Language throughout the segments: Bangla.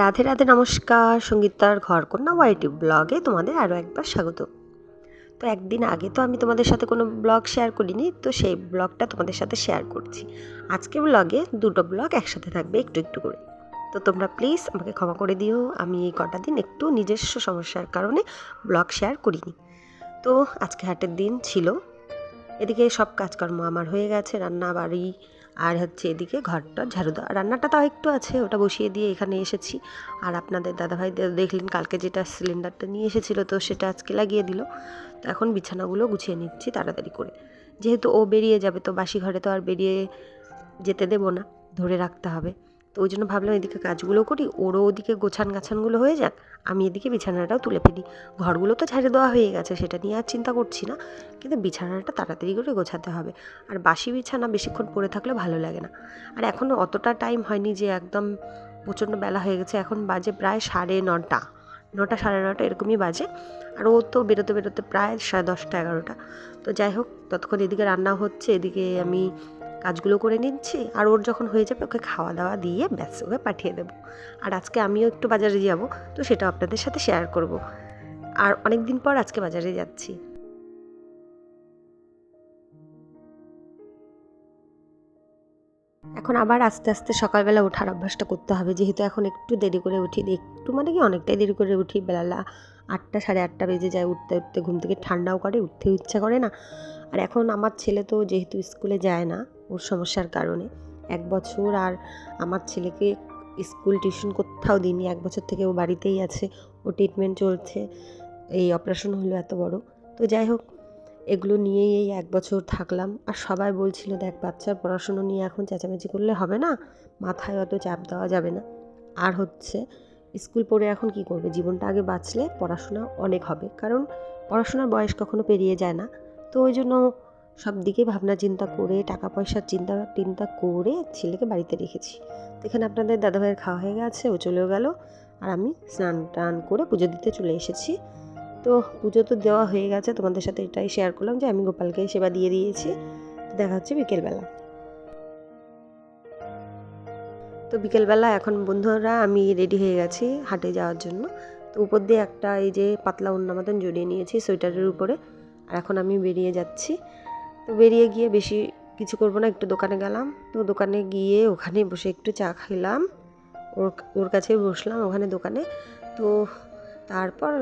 রাধে রাধে নমস্কার, সঙ্গীতার ঘরকন্যা ওয়াইটি ব্লগে তোমাদের আরও একবার স্বাগত। তো একদিন আগে তো আমি তোমাদের সাথে কোনো ব্লগ শেয়ার করিনি, তো সেই ব্লগটা তোমাদের সাথে শেয়ার করছি। আজকে ব্লগে দুটো ব্লগ একসাথে থাকবে একটু একটু করে। তো তোমরা প্লিজ আমাকে ক্ষমা করে দিও, আমি এই কটা দিন একটু নিজস্ব সমস্যার কারণে ব্লগ শেয়ার করিনি। তো আজকে হাটের দিন ছিল, এদিকে সব কাজকর্ম আমার হয়ে গেছে রান্না বাড়ি আর হচ্ছে এদিকে ঘরটা ঝাড়ু দেওয়া রান্নাটা তাও একটু আছে, ওটা বসিয়ে দিয়ে এখানে এসেছি। আর আপনাদের দাদাভাই দেখলেন কালকে যেটা সিলিন্ডারটা নিয়ে এসেছিল, তো সেটা আজকে লাগিয়ে দিল। তো এখন বিছানাগুলো গুছিয়ে নিচ্ছি তাড়াতাড়ি করে। যেহেতু ও বেরিয়ে যাবে, তো বাসি ঘরে তো আর বেরিয়ে যেতে দেবো না, ধরে রাখতে হবে। তো ওই জন্য ভাবলাম এদিকে কাজগুলো করি, ওরও ওদিকে গোছান গাছানগুলো হয়ে যাক, আমি এদিকে বিছানাটাও তুলে ফেলি। ঘরগুলো তো ঝাড়ে দেওয়া হয়ে গেছে, সেটা নিয়ে আর চিন্তা করছি না, কিন্তু বিছানাটা তাড়াতাড়ি করে গোছাতে হবে। আর বাসি বিছানা বেশিক্ষণ পড়ে থাকলে ভালো লাগে না। আর এখনও অতটা টাইম হয়নি যে একদম প্রচণ্ড বেলা হয়ে গেছে, এখন বাজে প্রায় সাড়ে নটা নটা সাড়ে নটা এরকমই বাজে। আর ও তো বেরোতে বেরোতে প্রায় সাড়ে দশটা, এগারোটা। তো যাই হোক, ততক্ষণ এদিকে রান্না হচ্ছে, এদিকে আমি কাজগুলো করে নিচ্ছি আর ওর যখন হয়ে যাবে ওকে খাওয়া দাওয়া দিয়ে ব্যাস, ওকে পাঠিয়ে দেবো। আর আজকে আমিও একটু বাজারে যাব, তো সেটা আপনাদের সাথে শেয়ার করব। আর অনেক দিন পর আজকে বাজারে যাচ্ছি। এখন আবার আস্তে আস্তে সকালবেলা ওঠার অভ্যাসটা করতে হবে, যেহেতু এখন একটু দেরি করে উঠি, একটু মানে কি অনেকটাই দেরি করে উঠি বেলা আটটা সাড়ে আটটা বেজে যায় উঠতে উঠতে, ঘুম থেকে ঠান্ডাও করে উঠতে ইচ্ছা করে না। আর এখন আমার ছেলে তো যেহেতু স্কুলে যায় না ওর সমস্যার কারণে। এক বছর আর আমার ছেলেকে স্কুল টিউশন কোথাও দিইনি, এক বছর থেকে ও বাড়িতেই আছে, ও ট্রিটমেন্ট চলছে, এই অপারেশন হলো এত বড়। তো যাই হোক, এগুলো নিয়েই এই এক বছর থাকলাম। আর সবাই বলছিল, দেখ, বাচ্চার পড়াশুনো নিয়ে এখন চেঁচামেচি করলে হবে না? মাথায় অত চাপ দেওয়া যাবে না। আর হচ্ছে, স্কুল পড়ে এখন কি করবে? জীবনটা আগে বাঁচলে পড়াশোনা অনেক হবে। কারণ পড়াশোনার বয়স কখনো পেরিয়ে যায় না। তো ওই জন্য সব দিকে ভাবনা চিন্তা করে, টাকা পয়সার চিন্তা চিন্তা করে ছেলেকে বাড়িতে রেখেছি। তো এখানে আপনাদের দাদাভাইয়ের খাওয়া হয়ে গেছে, ও চলেও গেল। আর আমি স্নান টান করে পুজো দিতে চলে এসেছি। তো পুজো তো দেওয়া হয়ে গেছে, তোমাদের সাথে এটাই শেয়ার করলাম যে আমি গোপালকে সেবা দিয়ে দিয়েছি। দেখা হচ্ছে বিকেলবেলা। তো বিকেলবেলা এখন বন্ধুরা, আমি রেডি হয়ে গেছি হাটে যাওয়ার জন্য। তো উপর দিয়ে একটা এই যে পাতলা উন্না মতন জড়িয়ে নিয়েছি সোয়েটারের উপরে। আর এখন আমি বেরিয়ে যাচ্ছি। তো বেরিয়ে গিয়ে বেশি কিছু করব না, একটু দোকানে গেলাম। তো দোকানে গিয়ে ওখানে বসে একটু চা খেলাম। ওর ওর কাছে বসলাম ওখানে দোকানে। তো তারপর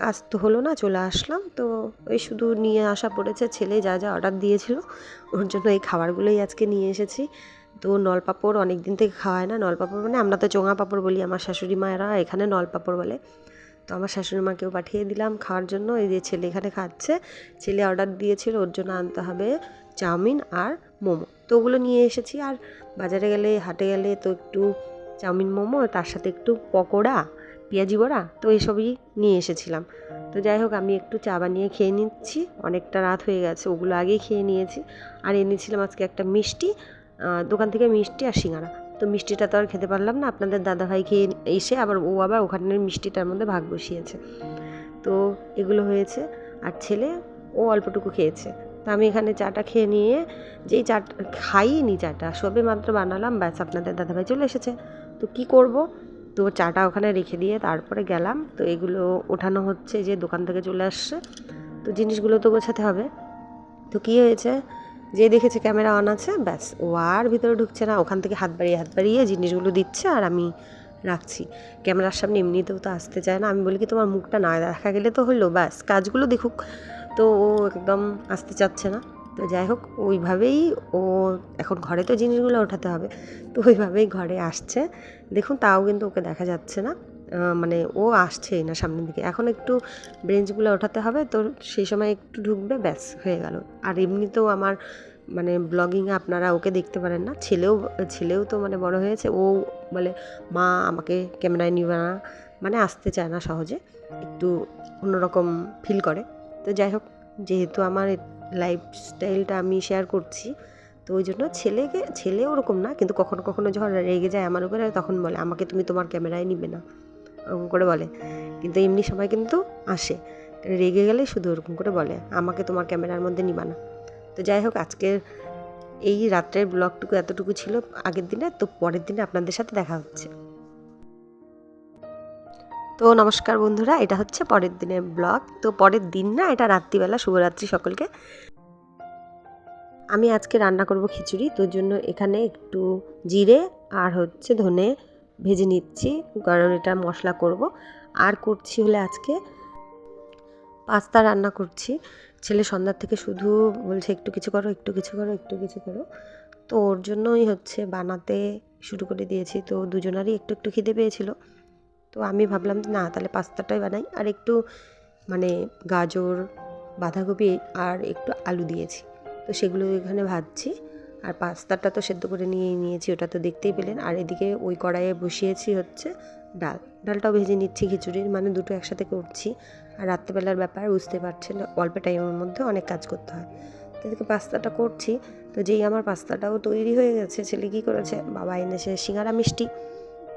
কাজ তো হলো না, চলে আসলাম। তো ওই শুধু নিয়ে আসা পড়েছে, ছেলে যা যা অর্ডার দিয়েছিল, ওর জন্য এই খাবারগুলোই আজকে নিয়ে এসেছি। তো নলপাপড় অনেক দিন থেকে খাওয়ায় না, নলপাপড় মানে আমরা তো চোঙা পাপড় বলি, আমার শাশুড়ি মায়েরা এখানে নলপাপড় বলে। তো আমার শাশুড়ি মাকেও পাঠিয়ে দিলাম খাওয়ার জন্য। এই যে ছেলে এখানে খাচ্ছে। ছেলে অর্ডার দিয়েছিল, ওর জন্য আনতে হবে চাউমিন আর মোমো। তো ওগুলো নিয়ে এসেছি। আর বাজারে গেলে, হাটে গেলে তো একটু চাউমিন, মোমো তার সাথে একটু পকোড়া, পেঁয়াজি বড়া, তো এইসবই নিয়ে এসেছিলাম। তো যাই হোক, আমি একটু চা বানিয়ে খেয়ে নিচ্ছি। অনেকটা রাত হয়ে গেছে, ওগুলো আগেই খেয়ে নিয়েছি। আর এনেছিলাম আজকে একটা মিষ্টি দোকান থেকে মিষ্টি আর সিঙ্গারা। তো মিষ্টিটা তো আর খেতে পারলাম না। আপনাদের দাদাভাই খেয়ে এসে আবার ও আবার ওখানের মিষ্টিটার মধ্যে ভাগ বসিয়েছে। তো এগুলো হয়েছে। আর ছেলে, ও অল্পটুকু খেয়েছে। তো আমি এখানে চাটা খেয়ে নিয়ে যেই চা খাইনি চাটা, সবে মাত্র বানালাম, ব্যাস আপনাদের দাদাভাই চলে এসেছে। তো কি করব? তো চাটা ওখানে রেখে দিয়ে তারপরে গেলাম। তো এগুলো ওঠানো হচ্ছে যে দোকান থেকে চলে আসছে। তো জিনিসগুলো তো গোছাতে হবে। তো কী হয়েছে? যে দেখেছে ক্যামেরা অন আছে, ব্যাস, ও আর ভিতরে ঢুকছে না। ওখান থেকে হাত বাড়িয়ে হাত বাড়িয়ে জিনিসগুলো দিচ্ছে আর আমি রাখছি। ক্যামেরার সামনে এমনিতেও তো আসতে চায় না। আমি বলি কি, তোমার মুখটা না দেখা গেলে তো হলো, ব্যাস, কাজগুলো দেখুক। তো ও একদম আসতে চাচ্ছে না। তো যাই হোক, ওইভাবেই ও, এখন ঘরে তো জিনিসগুলো ওঠাতে হবে। তো ওইভাবেই ঘরে আসছে। দেখুন, তাও কিন্তু ওকে দেখা যাচ্ছে না। মানে ও আসছেই না সামনের দিকে। এখন একটু ব্রেঞ্চগুলো ওঠাতে হবে, তো সেই সময় একটু ঢুকবে, ব্যাস, হয়ে গেল। আর এমনিতেও আমার মানে ব্লগিংয়ে আপনারা ওকে দেখতে পারেন না। ছেলেও ছেলেও তো মানে বড় হয়েছে, ও বলে, মা, আমাকে ক্যামেরায় নিবে না। মানে আসতে চায় না সহজে, একটু অন্যরকম ফিল করে। তো যাই হোক, যেহেতু আমার লাইফস্টাইলটা আমি শেয়ার করছি, তো ওই জন্য ছেলেকে, ছেলে ওরকম না, কিন্তু কখনো কখনো যখন রেগে যায় আমার উপরে, তখন বলে, আমাকে তুমি তোমার ক্যামেরায় নিবে না। ওরকম করে বলে। কিন্তু এমনি সময় কিন্তু আসে। রেগে গেলে শুধু ওরকম করে বলে, আমাকে তোমার ক্যামেরার মধ্যে নিবা না। তো যাই হোক, আজকের এই রাত্রের ব্লগটুকু এতটুকু ছিল। আগের দিনে, তো পরের দিনে আপনাদের সাথে দেখা হচ্ছে। তো নমস্কার বন্ধুরা, এটা হচ্ছে পরের দিনের ব্লগ। তো পরের দিন না, এটা রাত্রিবেলা, শুভরাত্রি সকলকে। আমি আজকে রান্না করব খিচুড়ি। তোর জন্য এখানে একটু জিরে আর হচ্ছে ধনে ভেজে নিচ্ছি, কারণ এটা মশলা করব। আর করছি হলে আজকে পাস্তা রান্না করছি। ছেলে সন্ধ্যার থেকে শুধু বলছে, একটু কিছু করো, একটু কিছু করো, একটু কিছু করো। তো ওর জন্যই হচ্ছে বানাতে শুরু করে দিয়েছি। তো দুজনারই একটু একটু খিদে পেয়েছিল। তো আমি ভাবলাম না, তাহলে পাস্তাটাই বানাই। আর একটু মানে গাজর, বাঁধাকপি আর একটু আলু দিয়েছি। তো সেগুলো এখানে ভাজছি। আর পাস্তাটা তো সেদ্ধ করে নিয়েই নিয়েছি, ওটা তো দেখতেই পেলেন। আর এদিকে ওই কড়াইয়ে বসিয়েছি হচ্ছে ডাল। ডালটাও ভেজে নিচ্ছি খিচুড়ির মানে দুটো একসাথে করছি। আর রাত্রেবেলার ব্যাপার বুঝতে পারছেন, অল্প টাইমের মধ্যে অনেক কাজ করতে হয়। তো এদিকে পাস্তাটা করছি। তো যেই আমার পাস্তাটাও তৈরি হয়ে গেছে, ছেলে কী করেছে, বাবা এনেছে সিঙ্গারা মিষ্টি।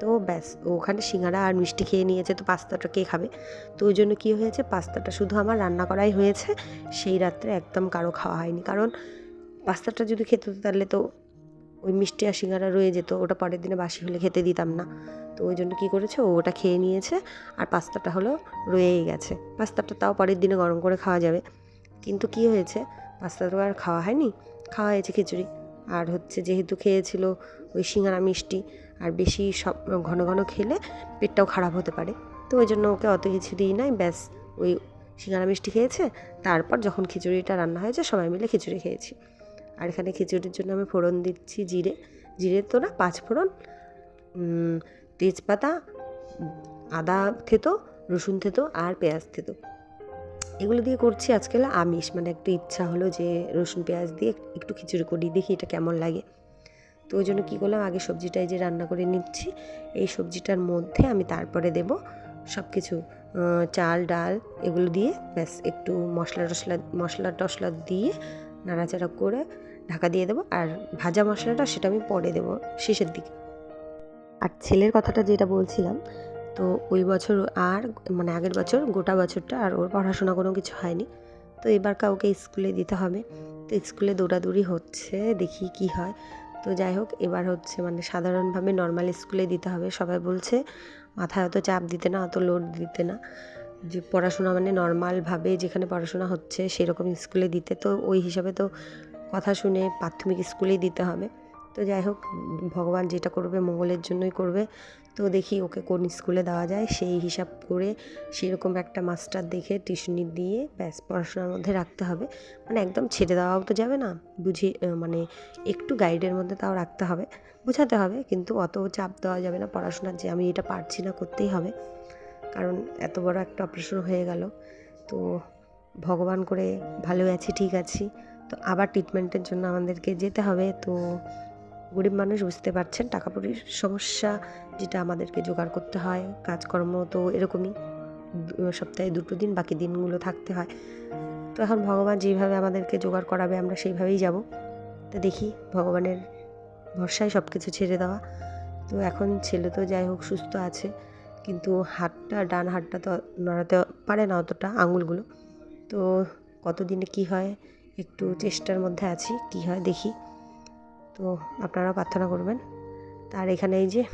তো ব্যাস ওখানে সিঙ্গারা আর মিষ্টি খেয়ে নিয়েছে, তো পাস্তাটা কে খাবে? তো ওই জন্য কী হয়েছে, পাস্তাটা শুধু আমার রান্না করাই হয়েছে, সেই রাত্রে একদম কারও খাওয়া হয়নি। কারণ পাস্তাটা যদি খেতে হতো তাহলে তো ওই মিষ্টি আর সিঙ্গারা রয়ে যেত। ওটা পরের দিনে বাসি হলে খেতে দিতাম না। তো ওই জন্য কী করেছে? ও ওটা খেয়ে নিয়েছে আর পাস্তাটা হলো রয়েই গেছে। পাস্তাটা তাও পরের দিনে গরম করে খাওয়া যাবে। কিন্তু কী হয়েছে? পাস্তাটা আর খাওয়া হয়নি। খাওয়া হয়েছে খিচুড়ি। আর হচ্ছে যেহেতু খেয়েছিল ওই সিঙ্গারা মিষ্টি আর বেশি সব ঘন ঘন খেলে পেটটাও খারাপ হতে পারে। তো ওই জন্য ওকে অত কিছু দিই নাই। ব্যাস, ওই সিঙ্গারা মিষ্টি খেয়েছে। তারপর যখন খিচুড়িটা রান্না হয়েছে সবাই মিলে খিচুড়ি খেয়েছি। আর এখানে খিচুড়ির জন্য আমি ফোড়ন দিচ্ছি জিরে। জিরে তো না, পাঁচ ফোড়ন তেজপাতা, আদা থেতো, রসুন থেতো আর পেঁয়াজ থেতো। এগুলো দিয়ে করছি আজকাল আমিষ মানে একটু ইচ্ছা হলো যে রসুন, পেঁয়াজ দিয়ে একটু খিচুড়ি করি, দেখি এটা কেমন লাগে। তো ওই জন্য কী করলাম, আগে সবজিটাই যে রান্না করে নিচ্ছি, এই সবজিটার মধ্যে আমি তারপরে দেব সব কিছু চাল, ডাল, এগুলো দিয়ে ব্যাস একটু মশলা টশলা মশলা টশলা দিয়ে নাড়াচাড়া করে ঢাকা দিয়ে দেবো আর ভাজা মশলাটা সেটা আমি পরে দেবো শেষের দিকে। আর ছেলের কথাটা যেটা বলছিলাম, তো ওই বছর আর মানে আগের বছর গোটা বছরটা আর ওর পড়াশোনা কোনো কিছু হয়নি। তো এবার কাউকে স্কুলে দিতে হবে। তো স্কুলে দৌড়াদৌড়ি হচ্ছে, দেখি কি হয়। তো যাই হোক, এবার হচ্ছে মানে সাধারণভাবে নর্মাল স্কুলে দিতে হবে। সবাই বলছে, মাথায় অত চাপ দিতে না, অত লোড দিতে না। যে পড়াশোনা মানে নর্মালভাবে যেখানে পড়াশোনা হচ্ছে সেরকম স্কুলে দিতে। তো ওই হিসাবে তো কথা শুনে প্রাথমিক স্কুলেই দিতে হবে। তো যাই হোক, ভগবান যেটা করবে মঙ্গলের জন্যই করবে। তো দেখি ওকে কোন স্কুলে দেওয়া যায়। সেই হিসাব করে সেরকম একটা মাস্টার দেখে টিউশনি দিয়ে ব্যাস পড়াশোনার মধ্যে রাখতে হবে। মানে একদম ছেড়ে দেওয়াও তো যাবে না। বুঝি মানে একটু গাইডের মধ্যে তাও রাখতে হবে। বোঝাতে হবে, কিন্তু অত চাপ দেওয়া যাবে না পড়াশোনার যে আমি এটা পারছি না, করতেই হবে। কারণ এত বড় একটা অপারেশন হয়ে গেল। তো ভগবান করে ভালো আছি, ঠিক আছি। তো আবার ট্রিটমেন্টের জন্য আমাদেরকে যেতে হবে। তো গরিব মানুষ বুঝতে পারছেন টাকা পয়সার সমস্যা যেটা আমাদেরকে জোগাড় করতে হয়, কাজকর্ম তো এরকমই। সপ্তাহে দুটো দিন, বাকি দিনগুলো থাকতে হয়। তো এখন ভগবান যেভাবে আমাদেরকে জোগাড় করাবে, আমরা সেইভাবেই যাব। তো দেখি, ভগবানের ভরসায় সব কিছু ছেড়ে দেওয়া। তো এখন ছেলে তো যাই হোক, সুস্থ আছে। কিন্তু হাতটা, ডান হাতটা তো নড়াতে পারে না অতটা আঙুলগুলো। তো কতদিনে কি হয়? একটু চেষ্টার মধ্যে আছি, কি হয় দেখি। তো আপনারা প্রার্থনা করবেন। তার এখানে এই যে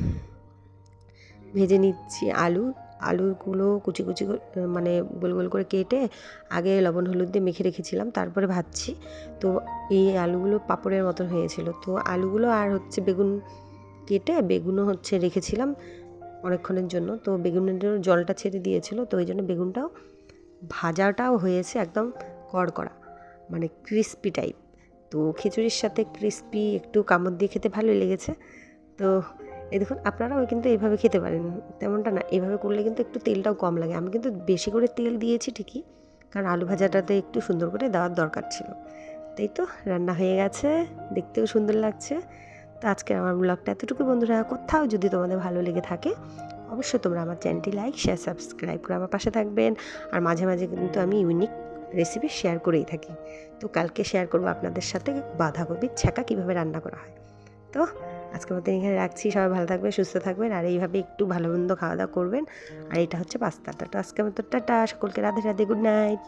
ভেজে নিচ্ছি আলু। আলুগুলো কুচি কুচি মানে গোল গোল করে কেটে আগে লবণ, হলুদ দিয়ে মেখে রেখেছিলাম, তারপরে ভাজছি। তো এই আলুগুলো পাঁপড়ের মতন হয়েছিল। তো আলুগুলো আর হচ্ছে বেগুন কেটে বেগুনও হচ্ছে রেখেছিলাম। অনেকক্ষণের জন্য। তো বেগুনের জলটা ছেড়ে দিয়েছিল, তো ওই জন্য বেগুনটাও ভাজাটাও হয়েছে একদম কড়কড়া মানে ক্রিস্পি টাইপ তো খিচুড়ির সাথে ক্রিস্পি একটু কামড় দিয়ে খেতে ভালোই লেগেছে। তো এই দেখুন, আপনারাও কিন্তু এইভাবে খেতে পারেন, তেমনটা না, এইভাবে করলে কিন্তু একটু তেলটাও কম লাগে। আমি কিন্তু বেশি করে তেল দিয়েছি ঠিকই, কারণ আলু ভাজাটাতে একটু সুন্দর করে দেওয়ার দরকার ছিল। তাই তো, রান্না হয়ে গেছে, দেখতেও সুন্দর লাগছে। তো আজকে আমার ব্লগটা এতটুকু বন্ধুরা, কোথাও যদি তোমাদের ভালো লেগে থাকে, অবশ্যই তোমরা আমার চ্যানেলটি লাইক শেয়ার সাবস্ক্রাইব করে আমার পাশে থাকবেন। আর মাঝে মাঝে কিন্তু আমি ইউনিক রেসিপি শেয়ার করেই থাকি। তো কালকে শেয়ার করব আপনাদের সাথে বাঁধাকপির ছ্যাঁকা কীভাবে রান্না করা হয়। তো আজকের মতো এখানে রাখছি। সবাই ভালো থাকবেন, সুস্থ থাকবেন। আর এইভাবে একটু ভালো মন্দ খাওয়া দাওয়া করবেন। আর এটা হচ্ছে পাস্তাটা। তো আজকের মতো টাটা। সকলকে রাধে রাধে গুড নাইট